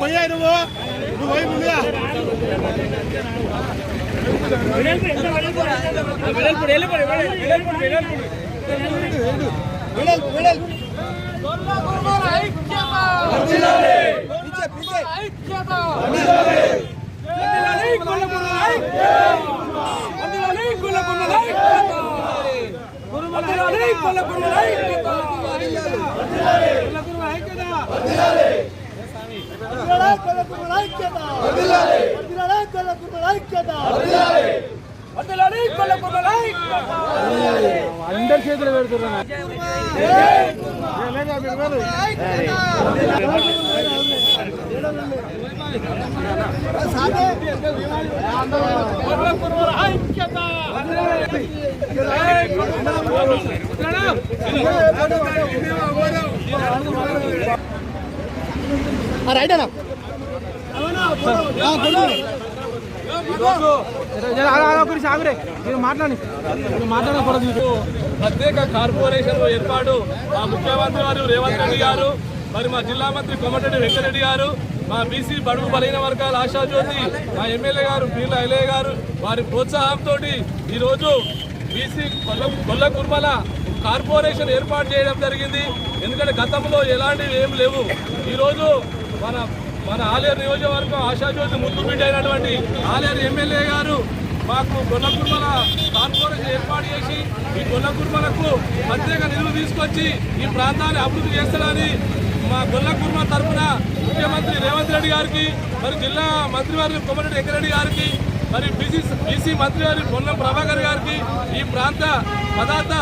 పోయా నువ్వు నువ్వు పోయి ముందుగా వెడల్పు వెడల్పు అందరి చేతులు పెడుతున్నా రైట్ అన్నా. మీరు మాట్లాడి మాట్లాడకూడదు ప్రత్యేక కార్పొరేషన్ ఏర్పాటు మా ముఖ్యమంత్రి వారు రేవంత్ రెడ్డి గారు మరి మా జిల్లా మంత్రి కొమ్మటిరెడ్డి వెంకరెడ్డి గారు మా బీసీ బడుగు బలైన వర్గాల ఆశాజ్యోతి మా ఎమ్మెల్యే గారు పీర్ల ఐలయ్య గారు వారి ప్రోత్సాహంతో ఈరోజు బీసీ కొల్ల గొల్ల కుర్మల కార్పొరేషన్ ఏర్పాటు చేయడం జరిగింది. ఎందుకంటే గతంలో ఎలాంటివి ఏం లేవు. ఈరోజు మన మన ఆలేరు నియోజకవర్గం ఆశాజ్యోతి ముద్దు బిడ్డ అయినటువంటి ఆలేరు ఎమ్మెల్యే గారు మాకు గొల్లకుర్మల కార్పొరేషన్ ఏర్పాటు చేసి ఈ గొల్లకుర్మలకు ప్రత్యేక నిధులు తీసుకొచ్చి ఈ ప్రాంతాన్ని అభివృద్ధి చేస్తారని మా గొల్లకుర్మ తరఫున ముఖ్యమంత్రి రేవంత్ రెడ్డి గారికి మరి జిల్లా మంత్రివారి కొమ్మరెడ్డి వెంకరెడ్డి గారికి మరి బీసీ బీసీ మంత్రి గారి పొన్నం ప్రభాకర్ గారికి ఈ ప్రాంత పదార్థ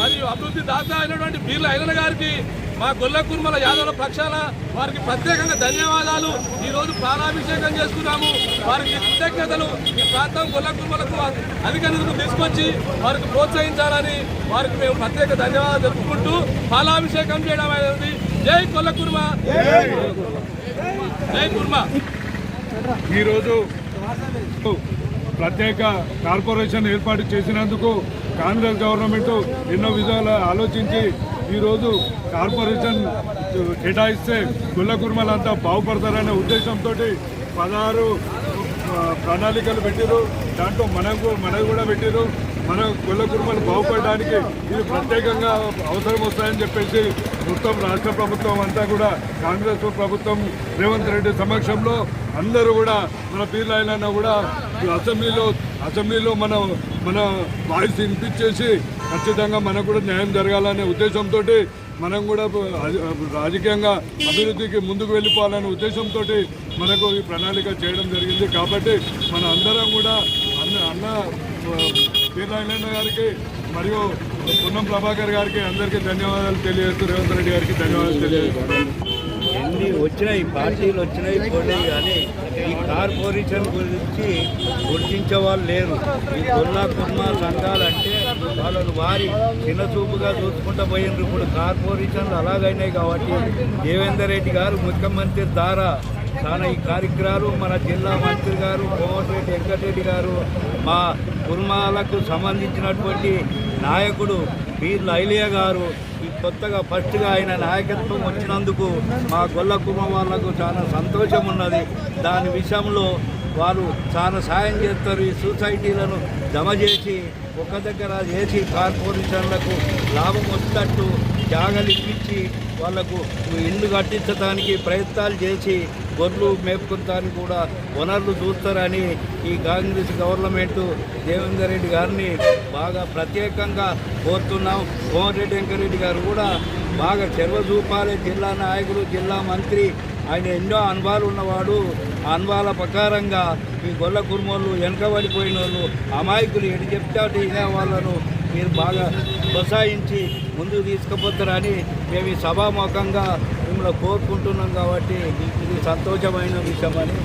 మరియు అభివృద్ధి దాత అయినటువంటి బీర్ల ఐలన గారికి మా గొల్ల కుర్మల యాదవుల పక్షాన వారికి ప్రత్యేకంగా ధన్యవాదాలు. ఈ రోజు ప్రాణాభిషేకం చేసుకున్నాము. వారికి కృతజ్ఞతలు. ఈ ప్రాంతం గొల్ల కుర్మలకు అధిక నిధులు తీసుకొచ్చి వారికి ప్రోత్సహించాలని వారికి మేము ప్రత్యేక ధన్యవాదాలు తెలుపుకుంటూ పాలాభిషేకం చేయడం అనేది జై కొల్ల కుర్మ. జై కుర్మ. ఈరోజు ప్రత్యేక కార్పొరేషన్ ఏర్పాటు చేసినందుకు కాంగ్రెస్ గవర్నమెంట్ ఎన్నో విధాలు ఆలోచించి ఈరోజు కార్పొరేషన్ కేటాయిస్తే కుల కుర్మలంతా బాగుపడతారనే ఉద్దేశంతో పదహారు ప్రణాళికలు పెట్టారు దాంట్లో మనకు మనకు కూడా పెట్టారు మన కుల కుటుంబాలు బాగుపడడానికి ఇది ప్రత్యేకంగా అవసరం వస్తాయని చెప్పేసి మొత్తం రాష్ట్ర ప్రభుత్వం అంతా కూడా కాంగ్రెస్ ప్రభుత్వం రేవంత్ రెడ్డి సమక్షంలో అందరూ కూడా మన పీర్లైనా కూడా ఈ అసెంబ్లీలో అసెంబ్లీలో మన మన వాయిస్ వినిపించేసి ఖచ్చితంగా మనకు కూడా న్యాయం జరగాలనే ఉద్దేశంతో మనం కూడా రాజకీయంగా అభివృద్ధికి ముందుకు వెళ్ళిపోవాలనే ఉద్దేశంతో మనకు ఈ ప్రణాళిక చేయడం జరిగింది. కాబట్టి మన అందరం కూడా అన్న అన్న పీర్లాయన గారికి మరియు పొన్నం ప్రభాకర్ గారికి అందరికీ ధన్యవాదాలు తెలియజేస్తూ రేవంత్ రెడ్డి గారికి ధన్యవాదాలు తెలియజేస్తున్నాను ఎన్ని వచ్చినాయి పార్టీలు వచ్చినాయి పోయినాయి కానీ ఈ కార్పొరేషన్ గురించి గుర్తించే వాళ్ళు లేరు. ఈ కొల్లా కుర్మ సంఘాలంటే వాళ్ళను వారి చిన్నచూపుగా చూసుకుంటూ పోయినారు. ఇప్పుడు కార్పొరేషన్లు అలాగైనాయి కాబట్టి దేవేందర్ రెడ్డి గారు ముఖ్యమంత్రి ద్వారా చాలా ఈ కార్యక్రమాలు మన జిల్లా మంత్రి గారు కోమటిరెడ్డి వెంకటరెడ్డి గారు మా కుర్మాలకు సంబంధించినటువంటి నాయకుడు పీర్ లైలియ గారు ఈ కొత్తగా ఫస్ట్గా ఆయన నాయకత్వం వచ్చినందుకు మా గొల్ల కుర్మ వాళ్ళకు చాలా సంతోషం ఉన్నది. దాని విషయంలో వారు చాలా సాయం చేస్తారు. ఈ సొసైటీలను జమ చేసి ఒక దగ్గర చేసి కార్పొరేషన్లకు లాభం వచ్చినట్టు జాగలు ఇప్పించి వాళ్ళకు ఇల్లు కట్టించడానికి ప్రయత్నాలు చేసి గొర్రెలు మేపుకుంటానికి కూడా వనరులు చూస్తారని ఈ కాంగ్రెస్ గవర్నమెంట్ దేవేందర్ రెడ్డి గారిని బాగా ప్రత్యేకంగా కోరుతున్నాం. కోమటిరెడ్డి వెంకరెడ్డి గారు కూడా బాగా చెరువ చూపాలి. జిల్లా నాయకుడు జిల్లా మంత్రి ఆయన ఎన్నో అనుభవాలు ఉన్నవాడు. ఆ అనుభవాల ప్రకారంగా ఈ గొల్ల కుర్మోళ్ళు వెనకబడిపోయిన వాళ్ళు అమాయకులు ఎటు చెప్తే వాళ్ళను మీరు బాగా ప్రోత్సహించి ముందుకు తీసుకుపోతారని మేము ఈ సభాముఖంగా మిమ్మల్ని కోరుకుంటున్నాం కాబట్టి ఇది సంతోషమైన విషయమని